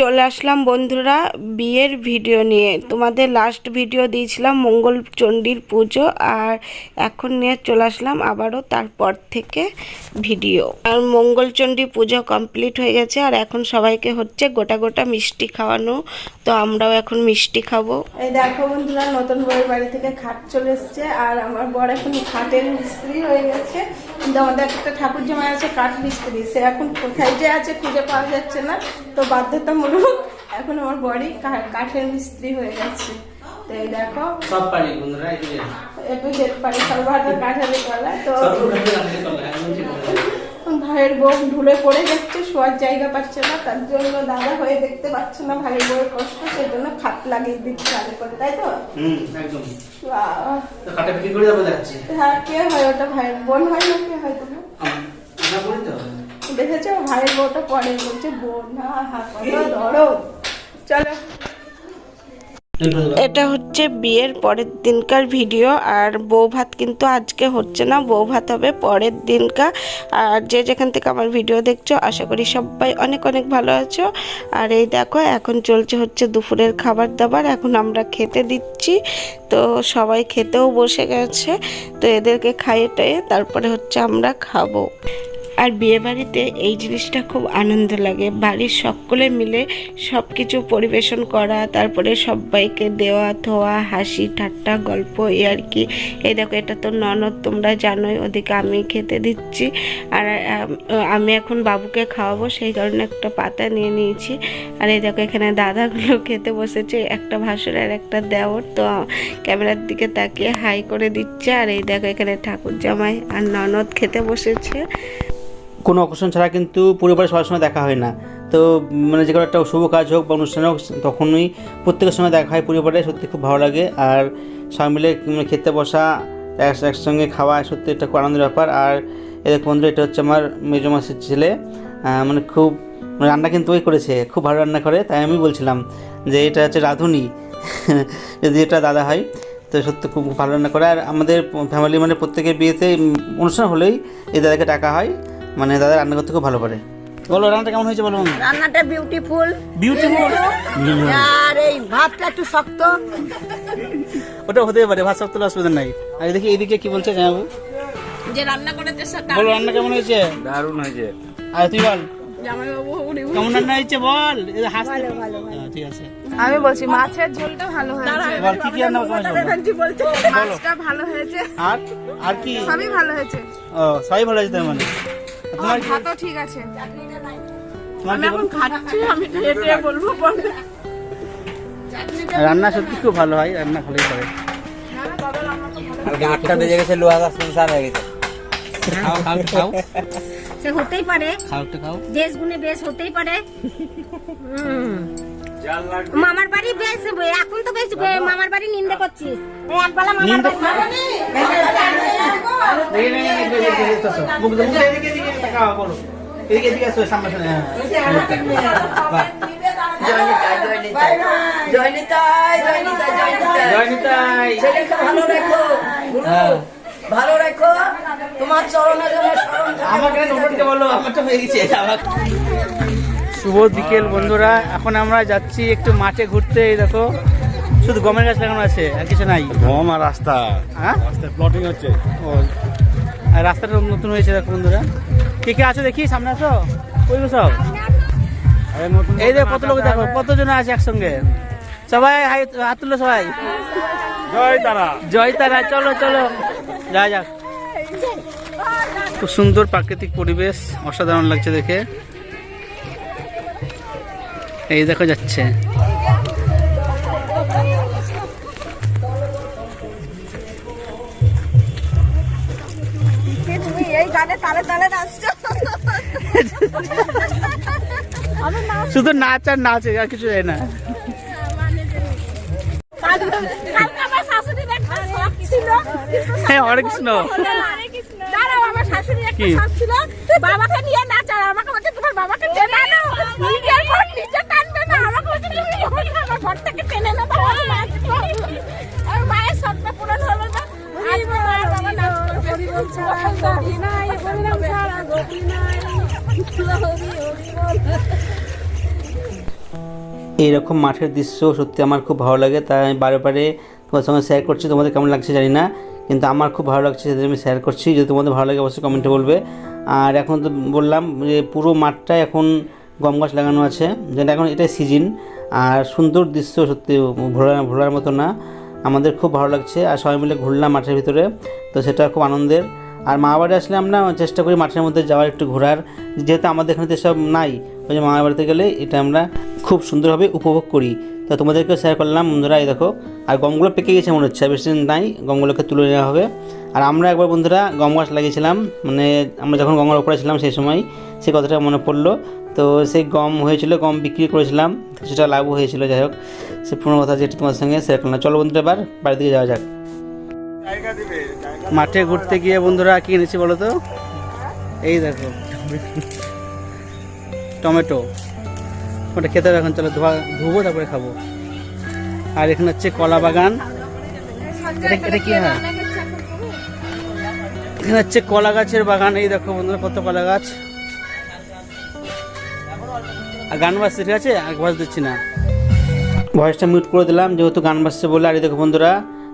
চলে আসলাম বন্ধুরা বিয়ের ভিডিও নিয়ে। তোমাদের লাস্ট ভিডিও দিয়েছিলাম মঙ্গল চণ্ডীর পুজো আর এখন নিয়ে চলে আসলাম আবারও তারপর থেকে ভিডিও আর মঙ্গলচণ্ডী পুজো কমপ্লিট হয়ে গেছে আর এখন সবাইকে হচ্ছে গোটা গোটা মিষ্টি খাওয়ানো তো আমরাও এখন মিষ্টি খাব। এই দেখো বন্ধুরা নতুন বউয়ের বাড়ি থেকে খাট চলে এসছে আর আমার বর এখন খাটের মিস্ত্রি হয়ে গেছে। কিন্তু আমাদের একটা ঠাকুর জামাই আছে কাঠ মিস্ত্রি সে এখন কোথায় যে আছে খুঁজে পাওয়া যাচ্ছে না। তো বাধ্যতামূলক এখন আমার বড়ি কাঠের মিস্ত্রি হয়ে গেছে। তো এই দেখো সব পারি বন্ধুরা এই যে। একটু যেতে পারি সর্বহাটের কাঠের গলা তো সব কাছে রাখতে পারলে এমন ঠিক হবে ভাইয়ের বউ ঢুলে পড়ে যাচ্ছে শোয়ার জায়গা পাচ্ছে না তার জন্য দাদা হয়ে দেখতে পাচ্ছে না ভাইয়ের বউয়ের কষ্ট সেই জন্য খাট লাগিয়ে দিচ্ছে আগে করে তাই তো? একদম। বাহ। বিক্রি করে যাব যাচ্ছি। হ্যাঁ কে হয় ওটা ভাইয়ের বোন হয় না কে হয় তোমার? দেখেছ ভাইয়ের বউটা পরে বলছে বোন হা হা কত ধরো চলো। এটা হচ্ছে বিয়ের পরের দিনকার ভিডিও, আর বউ ভাত কিন্তু আজকে হচ্ছে না, বউ ভাত হবে পরের দিনকার। আর যে যেখান থেকে আমার ভিডিও দেখছ, আশা করি সবাই অনেক অনেক ভালো আছো। আর এই দেখো, এখন চলছে হচ্ছে দুপুরের খাবার দাবার, এখন আমরা খেতে দিচ্ছি। তো সবাই খেতেও বসে গেছে, তো এদেরকে খাইয়ে টাইয়ে তারপরে হচ্ছে আমরা খাব। আর বিয়ে বাড়িতে এই জিনিসটা খুব আনন্দ লাগে। বাড়ির সকলে মিলে সব কিছু পরিবেশন করা, তারপরে সবাইকে দেওয়া থোয়া হাসি, ঠাট্টা, গল্প এই আর কি। এই দেখো, এটা তো ননদ, তোমরা জানোই, ওদিকে আমি খেতে দিচ্ছি। আর, আমি এখন বাবুকে খাওয়াবো, সেই কারণে একটা পাতা নিয়ে নিয়েছি। আর এই দেখো, এখানে দাদাগুলো খেতে বসেছে, একটা ভাসুর আর একটা দেওর। তো ক্যামেরার দিকে তাকিয়ে হাই করে দিচ্ছে। আর এই দেখো, এখানে ঠাকুর জামাই আর ননদ খেতে বসেছে। কোনো অকেশন ছাড়া কিন্তু পরিবারের সবার সঙ্গে দেখা হয় না। তো মানে যে কোনো একটা শুভ কাজ হোক বা অনুষ্ঠান হোক, তখনই প্রত্যেকের সঙ্গে দেখা হয় পরিবারে, সত্যি খুব ভালো লাগে। আর সবাই মিলে মানে খেতে বসা, এক- একসঙ্গে খাওয়া, সত্যি একটা খুব আনন্দের ব্যাপার। আর এদের বন্ধু এটা হচ্ছে আমার মেজো মাসির ছেলে। মানে খুব মানে রান্না কিন্তু ওই করেছে, খুব ভালো রান্না করে। তাই আমি বলছিলাম যে এটা হচ্ছে রাঁধুনি। যদি এটা দাদা হয়, তো সত্যি খুব ভালো রান্না করে। আর আমাদের ফ্যামিলি মানে প্রত্যেকের বিয়েতে অনুষ্ঠান হলেই এই দাদাকে ডাকা হয়। মানে দাদা রান্না করতে খুব ভালো পারে বলো রান্নাটা কেমন হয়েছে বলো রান্নাটা বিউটিফুল বিউটিফুল আর এই ভাতটা একটু শক্ত ওটা হতে পারে ভাত শক্ত অসুবিধা নাই আর দেখি এদিকে কি বলছে জানাব যে রান্না করেছে বলো রান্না কেমন হয়েছে দারুণ হয়েছে আর তুই বল কেমন রান্না হয়েছে বল হাসতে হ্যাঁ, ঠিক আছে আমি বলছি মাছের ঝোলটা ভালো হয়েছে বল কি কি রান্না করেছ বলো? মাছটা ভালো হয়েছে আর আর কি সবই ভালো হয়েছে ও সবাই ভালো আছে তার মানে ভাতও ঠিক আছে। তোমার কি খাচ্ছি আমি খেয়ে বলব পরে। রান্না সত্যি খুব ভালো হয় রান্না ভালোই করে। আটটা বেজে গেছে লোহা গাছ সংসার হয়ে গেছে। খাও খাও খাও। সে হতেই পারে। খাও একটু খাও। দেশ গুণে বেশ হতেই পারে। হুম। মামার বাড়ি বেশ এখন তো বেশ মামার বাড়ি নিন্দে করছিস। ভালো রেখো তোমার চরণের জন্য আমাকে বলো আমার তো হয়ে গেছে শুভ বিকেল বন্ধুরা। এখন আমরা যাচ্ছি একটু মাঠে ঘুরতে এই দেখো। শুধু গমের গাছ লাগানো আছে আর কিছু নাই। গম আর রাস্তা। হ্যাঁ? প্লটিং হচ্ছে। ও। আর রাস্তাটা নতুন হয়েছে দেখো বন্ধুরা। কে কে আছো দেখি সামনে আসো ওই সব এই দেখো কত লোক দেখো কতজন আছে একসঙ্গে? সবাই হাত তুলো সবাই। জয় তারা। জয় তারা চলো চলো। যা যাক। খুব সুন্দর প্রাকৃতিক পরিবেশ অসাধারণ লাগছে দেখে। এই দেখো যাচ্ছে। শুধু নাচ আর নাচে, আর কিছু যায় না। হ্যাঁ বাবাকে নিয়ে নাচ আর আমাকে তোমার বাবাকে ঘর থেকে টেনে না বাবা নাচবো আর মায়ের স্বপ্ন পূরণ হলো এইরকম মাঠের দৃশ্য সত্যি আমার খুব ভালো লাগে, তাই আমি বারে বারে তোমার সঙ্গে শেয়ার করছি। তোমাদের কেমন লাগছে জানি না, কিন্তু আমার খুব ভালো লাগছে সেদিন আমি শেয়ার করছি। যদি তোমাদের ভালো লাগে অবশ্যই কমেন্টে বলবে। আর এখন তো বললাম যে পুরো মাঠটা এখন গম গাছ লাগানো আছে, যেটা এখন এটাই সিজন আর সুন্দর দৃশ্য সত্যি ভোলার ভোলার মতো না। আমাদের খুব ভালো লাগছে আর সবাই মিলে ঘুরলাম মাঠের ভিতরে। তো সেটা খুব আনন্দের। আর মা বাড়ি আসলে আমরা চেষ্টা করি মাঠের মধ্যে যাওয়ার, একটু ঘোরার। যেহেতু আমাদের এখানে তো সব নাই, ওই যে মামার বাড়িতে গেলে এটা আমরা খুব সুন্দরভাবে উপভোগ করি। তো তোমাদেরকেও শেয়ার করলাম, বন্ধুরা, এই দেখো। আর গমগুলো পেকে গেছে মনে হচ্ছে, বেশি দিন নাই, গমগুলোকে তুলে নেওয়া হবে। আর আমরা একবার বন্ধুরা গম গাছ লাগিয়েছিলাম মানে আমরা যখন গঙ্গার ওপরে ছিলাম সেই সময় সেই কথাটা মনে পড়ল। তো সেই গম হয়েছিল, গম বিক্রি করেছিলাম। সেটা লাভও হয়েছিল, যাই হোক। সে পুরনো কথা যেটা তোমার সঙ্গে শেয়ার করলাম। চলো বন্ধুরা, এবার বাড়ি দিকে যাওয়া যাক। মাঠে ঘুরতে গিয়ে বন্ধুরা কি এনেছি বলো তো? এই দেখো। টমেটো। ওটা খেতে হবে এখন, চলো ধোয়া, ধুবো, তারপরে খাব। আর এখানে হচ্ছে কলা বাগান। এটা কি এখানে হচ্ছে কলা গাছের বাগান। এই দেখো বন্ধুরা, কত কলা গাছ। আর গান বাজছে, ঠিক আছে? আর ভয়েস দিচ্ছি না। ভয়েসটা মিউট করে দিলাম, যেহেতু গান বাজছে বলে, আর দেখো বন্ধুরা,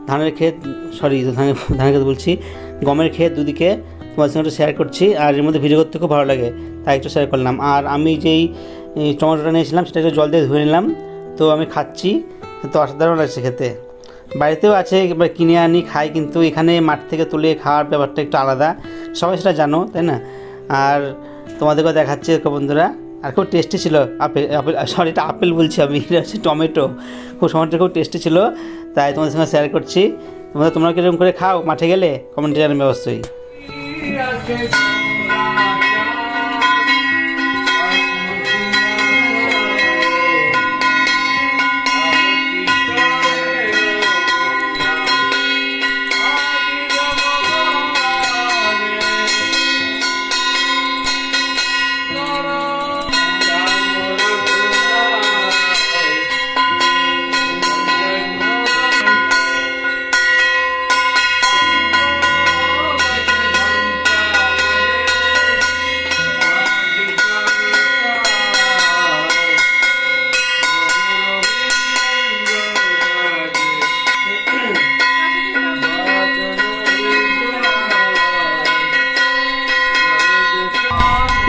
ধানের ক্ষেত সরি ধানের ধানের ক্ষেত বলছি, গমের ক্ষেত দুদিকে তোমার সঙ্গে শেয়ার করছি, আর এর মধ্যে ভিডিও করতে খুব ভালো লাগে, তাই একটু শেয়ার করলাম। আর আমি যেই টমেটোটা নিয়েছিলাম সেটা একটু জল দিয়ে ধুয়ে নিলাম, তো আমি খাচ্ছি, তো অসাধারণ লাগছে খেতে। বাড়িতেও আছে, এবার কিনে আনি, খাই, কিন্তু এখানে মাঠ থেকে তুলে খাওয়ার ব্যাপারটা একটু আলাদা, সবাই সেটা জানো, তাই না? আর তোমাদেরকেও দেখাচ্ছি বন্ধুরা আর খুব টেস্টি ছিল। আপেল আপেল সরি এটা আপেল বলছি আমি, এটা হচ্ছে টমেটো খুব সময় খুব টেস্টি ছিল, তাই তোমাদের সঙ্গে শেয়ার করছি। তোমরা তোমরা কীরকম করে খাও মাঠে গেলে? কমেন্টে জানাবে অবশ্যই।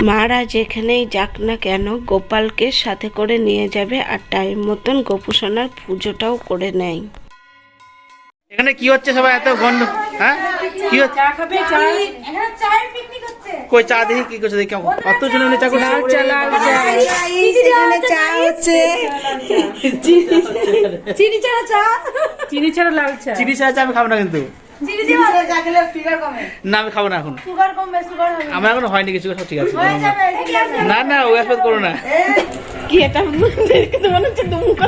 মারা যেখানেই যাক না কেন গোপালকে সাথে করে নিয়ে যাবে আর টাইম মতন গোপুসোনার পুজোটাও করে নেয়। এখানে কি হচ্ছে সবাই এত গন্ড হ্যাঁ? কি হচ্ছে? কই চা দেখি কি করছে দেখি কত জন চা করছে। চিনি ছাড়া লাল চা। চিনি চা। চা আমি খাব না কিন্তু। না আমি খাব না এখন। আমার এখন হয়নি কিছু সব ঠিক আছে। না না ও করো না। কি এটা? মনে হচ্ছে দুমুখো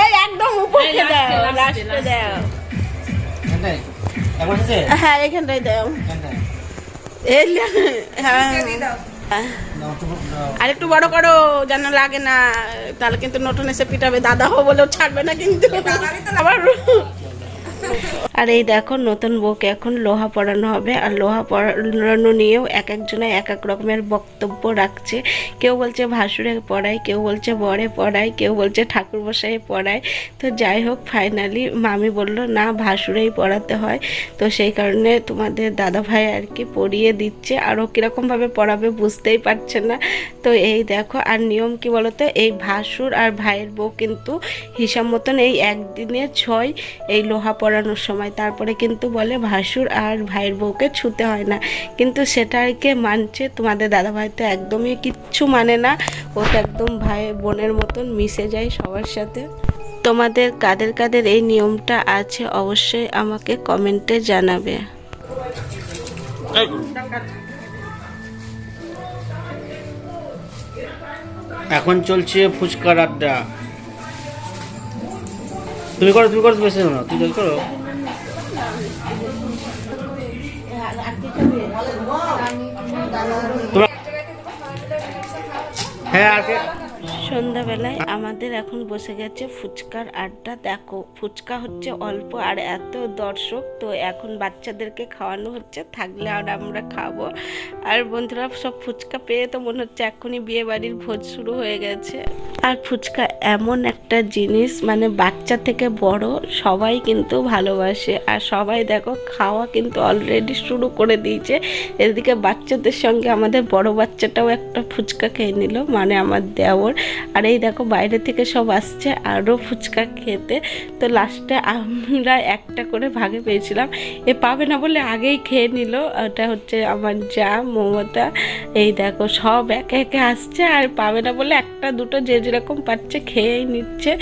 এই একদম উপরে দাও লাস্টে দাও। হ্যাঁ এখানটাই দাও। এই হ্যাঁ। আর একটু বড় করো যেন লাগে না। তাহলে কিন্তু নতুন এসে পিটাবে দাদা হো বলেও ছাড়বে না কিন্তু। আবার আর এই দেখো, নতুন বউকে এখন লোহা পড়ানো হবে। আর লোহা পড়ানো নিয়েও এক একজনে এক এক রকমের বক্তব্য রাখছে। কেউ বলছে ভাসুরে পড়ায়, কেউ বলছে বরে পড়ায়, কেউ বলছে ঠাকুর বসাই পড়ায়। তো যাই হোক ফাইনালি মামি বলল, না, ভাসুরেই পড়াতে হয়। তো সেই কারণে তোমাদের দাদা ভাই আর কি পড়িয়ে দিচ্ছে। আরও কীরকমভাবে পড়াবে বুঝতেই পারছে না। তো এই দেখো, আর নিয়ম কি বলতো? এই ভাসুর আর ভাইয়ের বউ কিন্তু হিসাব মতন এই একদিনে ছয় এই লোহা পড়ানোর সময়। তারপরে কিন্তু বলে, ভাসুর আর ভাইয়ের বউকে ছুতে হয় না। কিন্তু সেটা আর কে মানছে? তোমাদের দাদা ভাই তো একদমই কিচ্ছু মানে না। ও তো একদম ভাই বোনের মতন মিশে যায় সবার সাথে। তোমাদের কাদের কাদের এই নিয়মটা আছে অবশ্যই আমাকে কমেন্টে জানাবে। এখন চলছে ফুচকার আড্ডা। তুমি করো তুমি করো তুমি বেশি না তুমি করো। হ্যাঁ আর সন্ধ্যাবেলায় আমাদের এখন বসে গেছে ফুচকার আড্ডা। দেখো, ফুচকা হচ্ছে অল্প আর এত দর্শক, তো এখন বাচ্চাদেরকে খাওয়ানো হচ্ছে, থাকলে আর আমরা খাব। আর বন্ধুরা, সব ফুচকা পেয়ে তো মনে হচ্ছে এখনই বিয়ে বাড়ির ভোজ শুরু হয়ে গেছে। আর ফুচকা এমন একটা জিনিস মানে বাচ্চা থেকে বড় সবাই কিন্তু ভালোবাসে। আর সবাই দেখো, খাওয়া কিন্তু অলরেডি শুরু করে দিয়েছে। এদিকে বাচ্চাদের সঙ্গে আমাদের বড় বাচ্চাটাও একটা ফুচকা খেয়ে নিল মানে আমার দেওর। আর এই দেখো বাইরে থেকে সব আসছে আরও ফুচকা খেতে। তো লাস্টে আমরা একটা করে ভাগে পেয়েছিলাম। এ পাবে না বলে আগেই খেয়ে নিল। ওটা হচ্ছে আমার যা, মমতা। এই দেখো সব একে একে আসছে আর পাবে না বলে একটা দুটো যে যেরকম পাচ্ছে খেয়েই নিচ্ছে।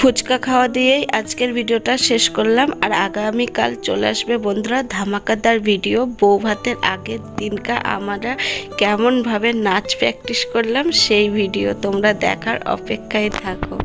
ফুচকা খাওয়া দিয়েই আজকের ভিডিওটা শেষ করলাম। আর আগামীকাল চলে আসবে বন্ধুরা ধামাকাদার ভিডিও। বউ ভাতের আগের দিনকা আমরা কেমনভাবে নাচ প্র্যাকটিস করলাম সেই ভিডিও তোমরা দেখার অপেক্ষায় থাকো।